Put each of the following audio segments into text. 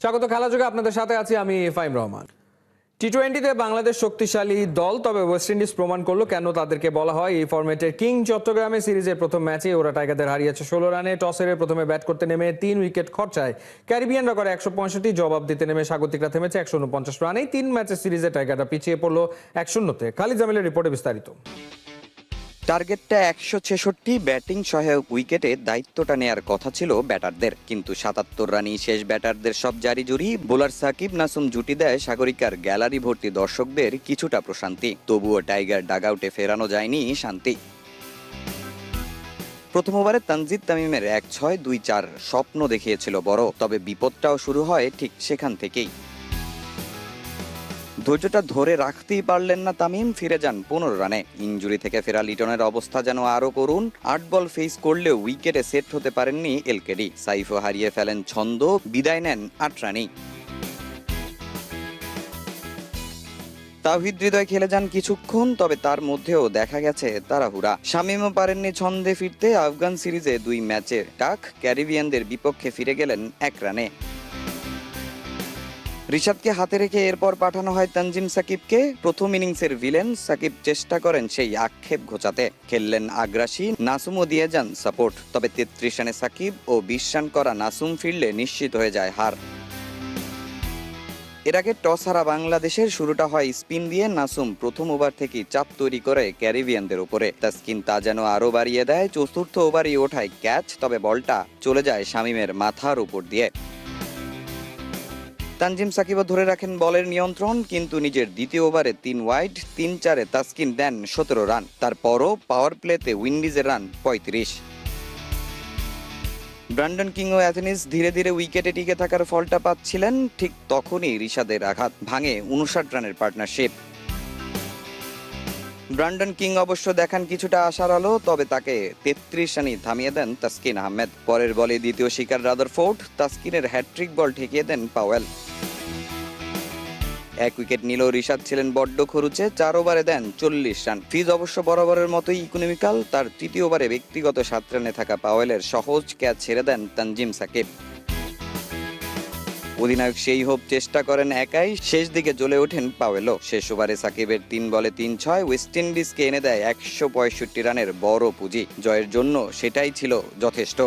স্বাগত খেলা যোগে আপনাদের সাথে আছি আমি ফাইম রহমান। টি টোয়েন্টিতে বাংলাদেশ শক্তিশালী দল, তবে ওয়েস্ট ইন্ডিজ প্রমাণ করল কেন তাদেরকে বলা হয় এই ফরম্যাটের কিং চট্টগ্রামে সিরিজের প্রথম ম্যাচে ওরা টাইগারদের হারিয়েছে ষোলো রানে টসের প্রথমে ব্যাট করতে নেমে তিন উইকেট খরচায়। ক্যারিবিয়ানরা করে একশো পঁয়ষট্টি, জবাব দিতে নেমে স্বাগতিকরা থেমেছে একশো উনপঞ্চাশ রানেই। তিন ম্যাচের সিরিজে টাইগাররা পিছিয়ে পড়ল এক শূন্যতে খালিদ জামিলের রিপোর্টে বিস্তারিত। টার্গেটটা একশো ছেষট্টি, ব্যাটিং সহায়ক উইকেটে দায়িত্বটা নেয়ার কথা ছিল ব্যাটারদের। কিন্তু সাতাত্তর রানই শেষ ব্যাটারদের সব জারি জুরি। বোলার সাকিব নাসুম জুটি দেয় সাগরিকার গ্যালারি ভর্তি দর্শকদের কিছুটা প্রশান্তি। তবুও টাইগার ডাগআউটে ফেরানো যায়নি শান্তি। প্রথম ওভারে তানজিদ তামিমের এক ছয় দুই চার স্বপ্ন দেখিয়েছিল বড়। তবে বিপদটাও শুরু হয় ঠিক সেখান থেকেই। ধৈর্যটা ধরে রাখতেই পারলেন না তামিম, ফিরে যান পনেরো রানে। ইঞ্জুরি থেকে ফেরা লিটনের অবস্থা যেন আরও করুন আট বল ফেস করলেও উইকেটে সেট হতে পারেননি এলকেডি। সাইফও হারিয়ে ফেলেন ছন্দ, বিদায় নেন আট রানেই। তাওহিদ হৃদয় খেলে যান কিছুক্ষণ, তবে তার মধ্যেও দেখা গেছে তাড়াহুড়া। শামিমও পারেননি ছন্দে ফিরতে, আফগান সিরিজে দুই ম্যাচে টাক ক্যারিবিয়ানদের বিপক্ষে ফিরে গেলেন এক রানে। রিশাদকে হাতে রেখে এরপর পাঠানো হয় তানজিম সাকিবকে। প্রথম ইনিংসের ভিলেন সাকিব চেষ্টা করেন সেই আক্ষেপ ঘোচাতে। খেললেন আগ্রাসী নাসুমও দিয়ে যান সাপোর্ট। তবে তেত্রিশ রানে সাকিব ও বিশ রান করা নাসুম ফিরলে নিশ্চিত হয়ে যায় হার। এর আগে টস হারা বাংলাদেশের শুরুটা হয় স্পিন দিয়ে নাসুম প্রথম ওভার থেকেই চাপ তৈরি করে ক্যারিবিয়ানদের উপরে। তাস্কিন তা যেন আরও বাড়িয়ে দেয়, চতুর্থ ওভারই ওঠায় ক্যাচ, তবে বলটা চলে যায় শামিমের মাথার উপর দিয়ে। তানজিম সাকিবও ধরে রাখেন বলের নিয়ন্ত্রণ, কিন্তু নিজের দ্বিতীয় ওভারে তিন ওয়াইড, তিন চারে তাসকিন দেন সতেরো রান। তারপরও পাওয়ার প্লেতে উইন্ডিজের রান পঁয়ত্রিশ। ব্র্যান্ডন কিং ও অ্যাথেনিস ধীরে ধীরে উইকেটে টিকে থাকার ফলটা পাচ্ছিলেন, ঠিক তখনই রিশাদের আঘাত ভাঙে উনষাট রানের পার্টনারশিপ। ব্রান্ডন কিং অবশ্য দেখান কিছুটা আশার আলো, তবে তাকে তেত্রিশ রানই থামিয়ে দেন তাসকিন আহমেদ। পরের বলে দ্বিতীয় শিকার রাদারফোর্ড, তাসকিনের হ্যাট্রিক বল ঠেকিয়ে দেন পাওয়েল। এক উইকেট নিল রিশাদ, ছিলেন বড্ড খরুচে, চার ওভারে দেন চল্লিশ রান। ফিজ অবশ্য বরাবরের মতোই ইকোনমিক্যাল, তার তৃতীয় ওভারে ব্যক্তিগত সাত রানে থাকা পাওয়েলের সহজ ক্যাচ ছেড়ে দেন তানজিম সাকিব। অধিনায়ক সেই হোপ চেষ্টা করেন একাই। শেষ দিকে জ্বলে ওঠেন পাওয়েলো। শেষ ওভারে সাকিবের তিন বলে তিন ছয় ওয়েস্ট ইন্ডিজকে এনে দেয় একশো পঁয়ষট্টি রানের বড় পুঁজি। জয়ের জন্য সেটাই ছিল যথেষ্ট।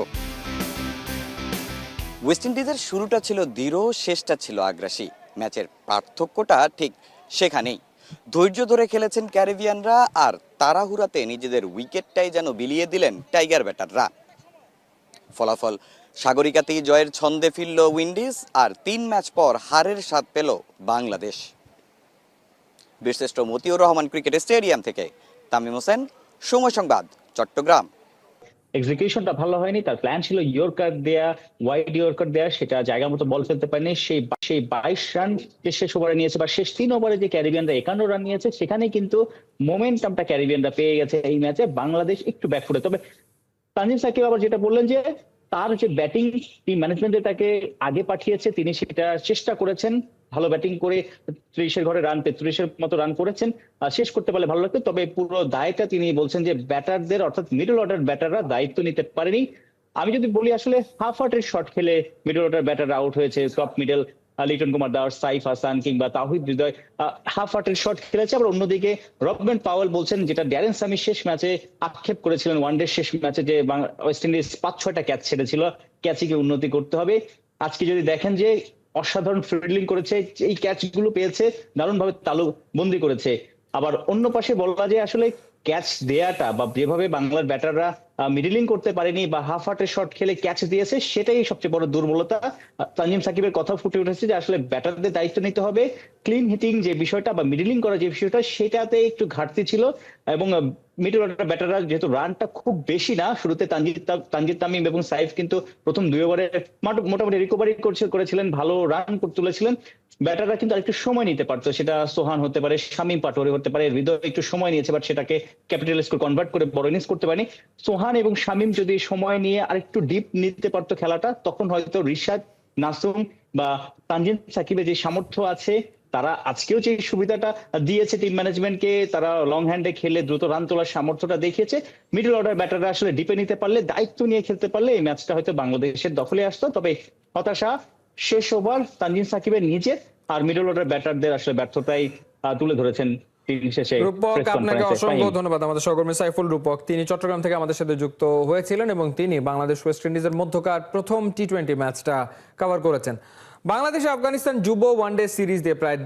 ওয়েস্ট ইন্ডিজের শুরুটা ছিল দৃঢ়, শেষটা ছিল আগ্রাসী। ম্যাচের পার্থক্যটা ঠিক সেখানেই। ধৈর্য ধরে খেলেছেন ক্যারিবিয়ানরা আর তাড়াহুড়াতে নিজেদের উইকেটটাই যেন বিলিয়ে দিলেন টাইগার ব্যাটাররা। ফলাফল সাগরিকাতেই জয়ের ছন্দে ফিরল উইন্ডিজ আর তিন ম্যাচ পর হারের স্বাদ পেল বাংলাদেশ। বীরশ্রেষ্ঠ মতিউর রহমান ক্রিকেট স্টেডিয়াম থেকে তামিম হোসেন, সময় সংবাদ, চট্টগ্রাম। এক্সিকিউশনটা ভালো হয়নি, তার প্ল্যান ছিল ইয়র্কার দেয়া ওয়াইড ইয়র্কার দেয়া, সেটা জায়গা মতো বল ফেলতে পারেনি। সেই সেই বাইশ রান যে শেষ ওভারে নিয়েছে বা শেষ তিন ওভারে যে ক্যারিবিয়ানরা একান্ন রান নিয়েছে সেখানে কিন্তু মোমেন্টামটা ক্যারিবিয়ানরা পেয়ে গেছে এই ম্যাচে বাংলাদেশ একটু ব্যাকফুটে তবে তানজিম সাকিব আবার যেটা বললেন যে তার যে ব্যাটিং টিম ম্যানেজমেন্টে তাকে আগে পাঠিয়েছে, তিনি সেটা চেষ্টা করেছেন, ভালো ব্যাটিং করে ত্রিশের ঘরে রান তেত্রিশের মতো রান করেছেন শেষ করতে পারলে ভালো লাগতো। তবে পুরো দায়টা তিনি বলছেন যে ব্যাটারদের, অর্থাৎ মিডল অর্ডার ব্যাটাররা দায়িত্ব নিতে পারেনি। আমি যদি বলি আসলে হাফ হার্টের শট খেলে মিডল অর্ডার ব্যাটার আউট হয়েছে টপ মিডল লিটন কুমার দাস, সাইফ হাসান কিংবা তাহিদ হৃদয় হাফ হার্টের শট খেলেছে। আবার অন্যদিকে রবমেন পাওয়েল বলছেন, যেটা ড্যারেন সামি শেষ ম্যাচে আক্ষেপ করেছিলেন ওয়ানডে শেষ ম্যাচে যে ওয়েস্ট ইন্ডিজ পাঁচ ছয়টা ক্যাচ ছেড়েছিল। ক্যাচিকে উন্নতি করতে হবে। আজকে যদি দেখেন যে অসাধারণ ফিল্ডিং করেছে, এই ক্যাচগুলো পেয়েছে দারুণ ভাবে তালু বন্দি করেছে। আবার অন্য পাশে বলা যায় আসলে ক্যাচ দেয়াটা বা যেভাবে বাংলার ব্যাটাররা মিডলিং করতে পারেনি বা হাফ হার্টের শট খেলে ক্যাচ দিয়েছে, সেটাই সবচেয়ে বড় দুর্বলতা। তানজিম সাকিবের কথা ফুটে উঠেছে যে আসলে ব্যাটারদের দায়িত্ব নিতে হবে। ক্লিন হিটিং যে বিষয়টা বা মিডিলিং করা যে বিষয়টা, সেটাতে একটু ঘাটতি ছিল এবং মিডল অর্ডার ব্যাটাররা যেহেতু রানটা খুব বেশি না, শুরুতে তানজিদ তামিম এবং সাইফ কিন্তু প্রথম দুই ওভারে মোটামুটি রিকভারি করছে, করেছিলেন, ভালো রান তুলেছিলেন। ব্যাটাররা কিন্তু আরেকটু সময় নিতে পারতো, সেটা সোহান হতে পারে, শামীম পাটোয়ারি হতে পারে, হৃদয় একটু সময় নিয়েছে বাট সেটাকে ক্যাপিটাল স্কোর কনভার্ট করে বড় ইনিংস করতে পারেনি। সোহান এবং শামীম যদি সময় নিয়ে আরেকটু ডিপ নিতে পারতো খেলাটা, তখন হয়তো রিশাদ নাসুম বা তানজিম সাকিবের যে সামর্থ্য আছে তারা আজকেও যে সুবিধাটা দিয়েছে টিম ম্যানেজমেন্টকে তারা লং হ্যান্ডে খেলে দ্রুত রান তোলার সামর্থ্যটা দেখিয়েছে। মিডল অর্ডার ব্যাটাররা আসলে ডিপে নিতে পারলে দায়িত্ব নিয়ে খেলতে পারলে এই ম্যাচটা হয়তো বাংলাদেশের দখলে আসতো। তবে হতাশা শেষ ওভার তানজিন সাকিবের নিজের আর মিডল অর্ডার ব্যাটারদের আসলে ব্যর্থতাই তুলে ধরেছেন রূপক আপনাকে অসংখ্য ধন্যবাদ আমাদের সহকর্মী সাইফুল রূপক। তিনি চট্টগ্রাম থেকে আমাদের সাথে যুক্ত হয়েছিলেন এবং তিনি বাংলাদেশ ওয়েস্ট ইন্ডিজের মধ্যকার প্রথম টি টোয়েন্টি ম্যাচটা কভার করেছেন। বাংলাদেশ আফগানিস্তান যুব ওয়ানডে সিরিজ দিয়ে প্রায়